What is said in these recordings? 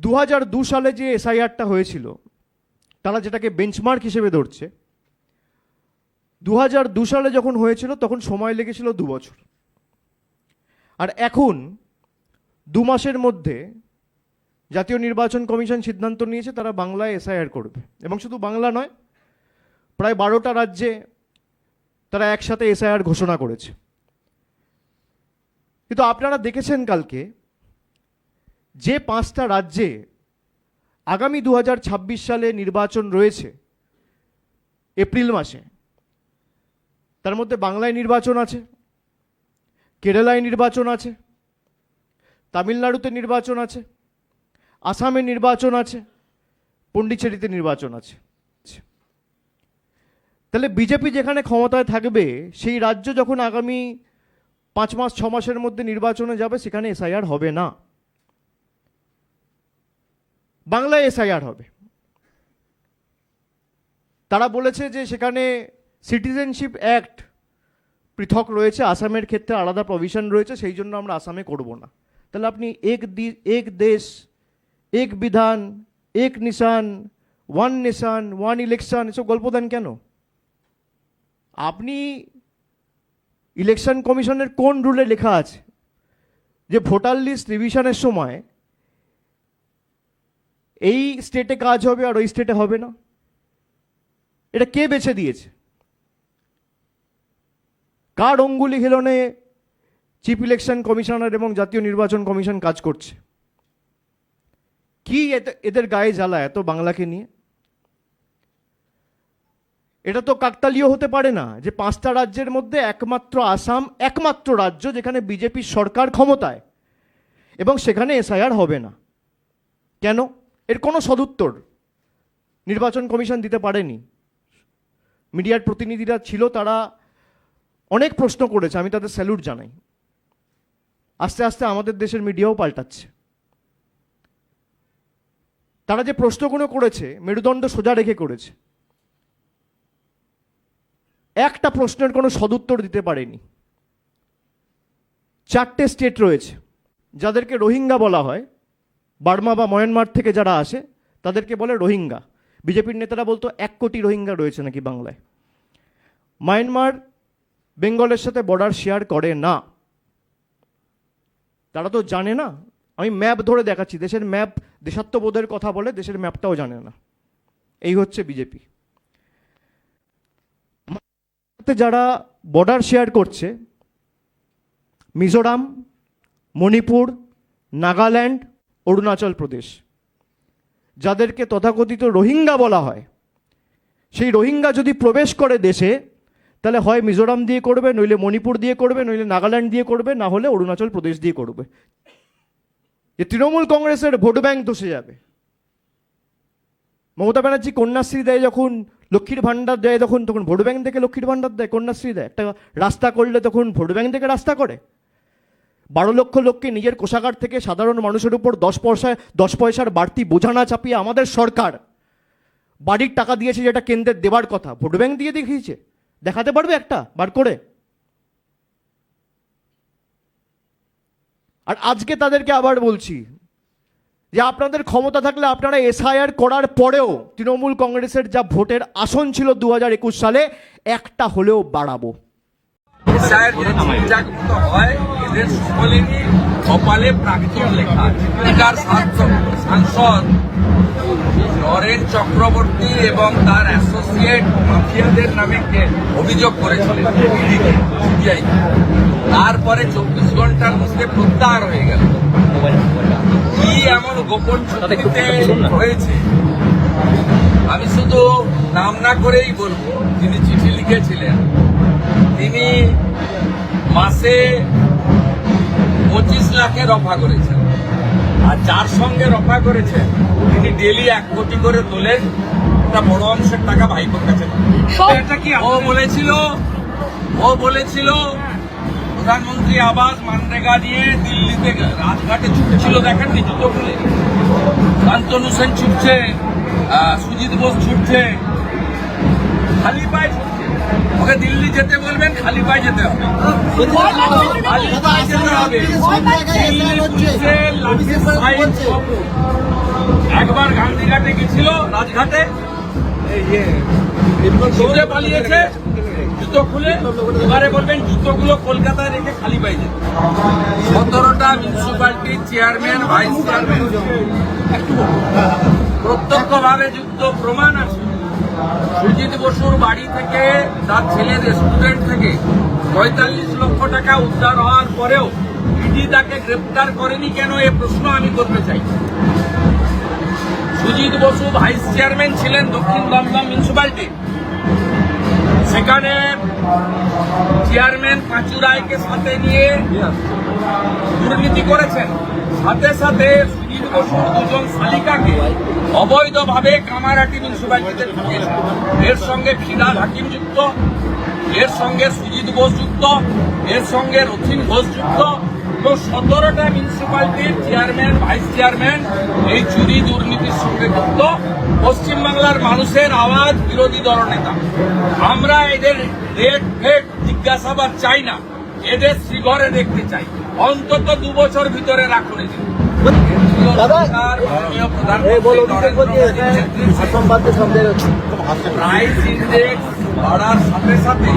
দু দু সালে যে এসআইআরটা হয়েছিল, তারা যেটাকে বেঞ্চমার্ক হিসেবে ধরছে দু দু সালে যখন হয়েছিল, তখন সময় লেগেছিল দু বছর। আর এখন, দু মাসের মধ্যে জাতীয় নির্বাচন কমিশন সিদ্ধান্ত নিয়েছে, তারা বাংলায় এসআইআর করবে। এবং শুধু বাংলা নয়, প্রায় বারোটা রাজ্যে তারা একসাথে এসআইআর ঘোষণা করেছে। কিন্তু আপনারা দেখেছেন কালকে যে পাঁচটা রাজ্যে আগামী দু হাজার ছাব্বিশ সালে নির্বাচন রয়েছে, এপ্রিল মাসে, তার মধ্যে বাংলায় নির্বাচন আছে, কেরালায় নির্বাচন আছে, তামিলনাড়ুতে নির্বাচন আছে, আসামে নির্বাচন আছে, পন্ডিচেরিতে নির্বাচন আছে। তাহলে বিজেপি যেখানে ক্ষমতায় থাকবে, সেই রাজ্য যখন আগামী পাঁচ মাস, ছ মাসের মধ্যে নির্বাচনে যাবে, সেখানে এসআইআর হবে না। বাংলায় এসআইআর হবে। তারা বলেছে যে সেখানে সিটিজেনশিপ অ্যাক্ট পৃথক রয়েছে, আসামের ক্ষেত্রে আলাদা প্রভিশন রয়েছে, সেই জন্য আমরা আসামে করব না। তাহলে আপনি এক দি- এক দেশ, এক বিধান, এক নিশান ওয়ান নেশান ওয়ান ইলেকশন এসব গল্প দেন কেন? আপনি ইলেকশন কমিশনের কোন রুলে লেখা আছে? যে ভোটার লিস্ট রিভিশনের সময় এই স্টেটে কাজ হবে আর ওই স্টেটে হবে না। এটা কে বেছে দিয়েছে? কার অঙ্গুলি হিলনে চিফ ইলেকশন কমিশনার এবং জাতীয় নির্বাচন কমিশন কাজ করছে? কি এদের গায়ে জ্বালা এত বাংলাকে নিয়ে? এটা তো কাকতালীয় হতে পারে না যে পাঁচটা রাজ্যের মধ্যে একমাত্র আসাম একমাত্র রাজ্য যেখানে বিজেপির সরকার ক্ষমতায় এবং সেখানে এসআইআর হবে না। কেন? এর কোনো সদুত্তর নির্বাচন কমিশন দিতে পারেনি। মিডিয়ার প্রতিনিধিরা ছিল, তারা অনেক প্রশ্ন করেছে, আমি তাদের স্যালুট জানাই। আস্তে আস্তে আমাদের দেশের মিডিয়াও পাল্টাচ্ছে। তারা যে প্রশ্নগুলো করেছে, মেরুদণ্ড সোজা রেখে করেছে, একটা প্রশ্নের কোনো সদুত্তর দিতে পারেনি। চারটে স্টেট রয়েছে, যাদেরকে রোহিঙ্গা বলা হয়। বার্মা বা মায়ানমার থেকে যারা আসে, তাদেরকে বলে রোহিঙ্গা। বিজেপির নেতারা বলতো এক কোটি রোহিঙ্গা রয়েছে নাকি বাংলায়। মায়ানমার বেঙ্গলের সাথে বর্ডার শেয়ার করে না। তারা তো জানে না। আমি ম্যাপ ধরে দেখাচ্ছি। দেশের ম্যাপ দেশাত্মবোধের কথা বলে দেশের ম্যাপটাও জানে না। এই হচ্ছে বিজেপি। যারা বর্ডার শেয়ার করছে, মিজোরাম, মণিপুর, নাগাল্যান্ড অরুণাচল প্রদেশ, যাদেরকে তথাকথিত রোহিঙ্গা বলা হয়। সেই রোহিঙ্গা যদি প্রবেশ করে দেশে, তাহলে হয় মিজোরাম দিয়ে করবে, নইলে মণিপুর দিয়ে করবে, নইলে নাগাল্যান্ড দিয়ে করবে, না হলে অরুণাচল প্রদেশ দিয়ে করবে। যে তৃণমূল কংগ্রেসের ভোট ব্যাংক ধসে যাবে। মমতা ব্যানার্জি কন্যাশ্রী দেয় যখন লক্ষ্মীর ভাণ্ডার দেয়, তখন তখন ভোট ব্যাংক থেকে লক্ষ্মীর ভাণ্ডার দেয়, কন্যাশ্রী দেয়। একটা রাস্তা করলে তখন ভোট ব্যাংক থেকে রাস্তা করে। বারো লক্ষ লোককে নিজের কোষাগার থেকে সাধারণ মানুষের উপর দশ পয়সায় দশ পয়সার বাড়তি বোঝা না চাপিয়ে আমাদের সরকার বাড়ির টাকা দিয়েছে যেটা কেন্দ্রের দেবার কথা। ভোট ব্যাংক দিয়ে দেখিয়েছে। দেখাতে পারবে একটা? বার করে। আর আজকে তাদেরকে আবার বলছি যে আপনাদের ক্ষমতা থাকলে আপনারা এসআইআর করার পরেও তৃণমূল কংগ্রেসের যা ভোটের আসন ছিল দু হাজার একুশ সালে, একটা হলেও বাড়াবো। যদি চিন্তাযুক্ত হয়, এদের সকলেরই কপালে প্রাক্তন লেখা সাংসদ- সাংসদ নরেন চক্রবর্তী এবং তার অ্যাসোসিয়েট মাফিয়াদের নামে অভিযোগ করেছিলেন সিবিআই তারপরে চব্বিশ ঘণ্টার মধ্যে প্রত্যাহার হয়ে গেল। কি এমন গোপন চুক্তিতে হয়েছে আমি শুধু নাম না করেই বলব তিনি চিঠি লিখেছিলেন তিনি মাসে পঁচিশ লাখে রফা করেছেন। আর যার সঙ্গে রফা করেছেন তিনি ডেলি এক কোটি করে তোলেন একটা বড় অংশের টাকা ভাইপোর কাছে ও বলেছিল? ও বলেছিল প্রধানমন্ত্রী আবাস মানরেগা নিয়ে দিল্লিতে রাজঘাটে ছুটছিল দেখেননি জুতো খুলে। শান্তনু সেন ছুটছে সুজিত বোস ছুটছে। খালি পায়ে ওকে দিল্লি যেতে বলবেন খালি পায়ে যেতে হবে। খালি পায়ে যেতে? একবার গান্ধীঘাটে গেছিল রাজঘাটে। দৌড়ে পালিয়েছে জুতো খুলে এবারে বলবেন জুতোগুলো কলকাতায় রেখে খালি পাই যেতে সতেরোটা মিউনিসিপালিটির চেয়ারম্যান ভাইস চেয়ারম্যান প্রত্যক্ষভাবে যুক্ত প্রমাণ আছে? সুজিত বসুর বাড়ি থেকে, তার ছেলের স্টুডেন্ট থেকে পঁয়তাল্লিশ লক্ষ টাকা উদ্ধার হওয়ার পরেও ইডি তাকে গ্রেপ্তার করেনি কেন এ প্রশ্ন আমি করতে চাই। সুজিত বসু ভাইস চেয়ারম্যান ছিলেন দক্ষিণ দমদম মিউনিসিপালিটি সেখানে চেয়ারম্যান পাঁচু রায়কে সাথে নিয়ে দুর্নীতি করেছেন। সাথে সাথে সুজিত দুজন শালিকাকে অবৈধভাবে কামারাটি মিউনিসিপালিটিতে ঢুকিয়েছেন এর সঙ্গে ফিরাদ হাকিম যুক্ত, এর সঙ্গে সুজিত বোস যুক্ত, এর সঙ্গে রথিন ঘোষ যুক্ত। তো সতেরোটা মিউনিসিপালিটির চেয়ারম্যান ভাইস চেয়ারম্যান এই চুরি দুর্নীতির সঙ্গে যুক্ত। পশ্চিমবাংলার মানুষের আওয়াজ বিরোধী দলনেতা। আমরা এদের রেট ফেট জিজ্ঞাসাবাদ চাই না, এদের শ্রীঘরে দেখতে চাই। অন্তত দু বছর ভিতরে রাখুন এদের। দাদা। নেতৃত্বে প্রাইস ইন্ডেক্স বাড়ার সাথে সাথে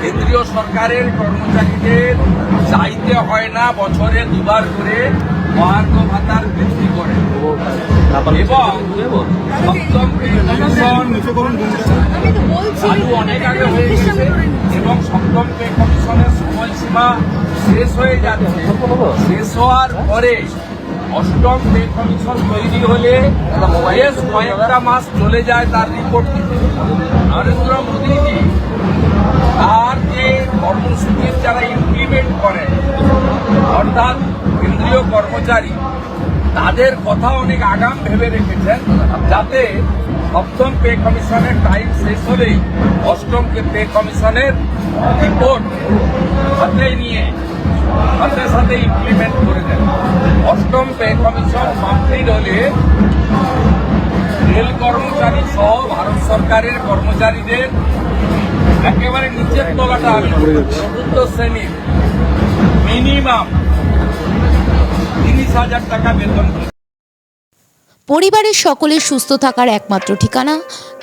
কেন্দ্রীয় সরকারের কর্মচারীদের চাইতে হয় না বছরে দুবার করে মহার্ঘ ভাতার বৃদ্ধি করে এবং সপ্তম পে হয়ে কমিশনের সময়সীমা শেষ হয়ে যাচ্ছে শেষ হওয়ার পরে অষ্টম পে কমিশন তৈরি হলে বেশ কয়েকটা মাস চলে যায় তার রিপোর্ট দিতে। নরেন্দ্র মোদীজি তার যে কর্মসূচির যারা ইমপ্লিমেন্ট করে অর্থাৎ কেন্দ্রীয় কর্মচারী তাদের কথা অনেক আগাম ভেবে রেখেছেন, যাতে সপ্তম পে কমিশনের টাইম শেষ হলেই অষ্টম পে কমিশনের রিপোর্ট হাতে নিয়ে সাথে সাথে ইমপ্লিমেন্ট করে দেন। অষ্টম পে কমিশন কমপ্লিট হলে রেল কর্মচারী সহ ভারত সরকারের কর্মচারীদের একেবারে নিচের তলাটা চতুর্থ শ্রেণির মিনিমাম তিরিশ হাজার টাকা বেতন। পরিবারের সকলের সুস্থ থাকার একমাত্র ঠিকানা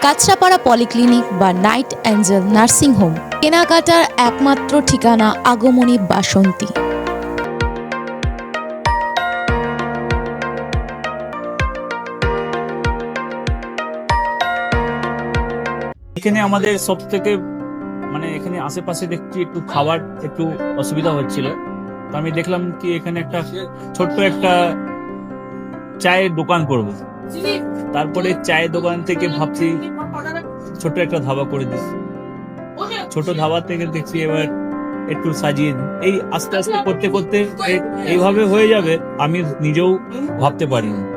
কাছড়াপাড়া পলিক্লিনিক বা নাইট অ্যাঞ্জেল নার্সিং হোম। কেনাকাটার একমাত্র ঠিকানা আগমনী বাসন্তী। এখানে আমাদের সব থেকে মানে এখানে আশেপাশে দেখছি একটু খাবার একটু অসুবিধা হচ্ছিল। তো আমি দেখলাম কি এখানে একটা ছোট্ট একটা চায়ের দোকান করব তারপরে চায়ের দোকান থেকে ভাবছি ছোট একটা ধাবা করে দিই। ছোট ধাবা থেকে দেখছি এবার একটু সাজিয়ে। এই আস্তে আস্তে করতে করতে এই- এইভাবে হয়ে যাবে, আমি নিজেও ভাবতে পারিনি।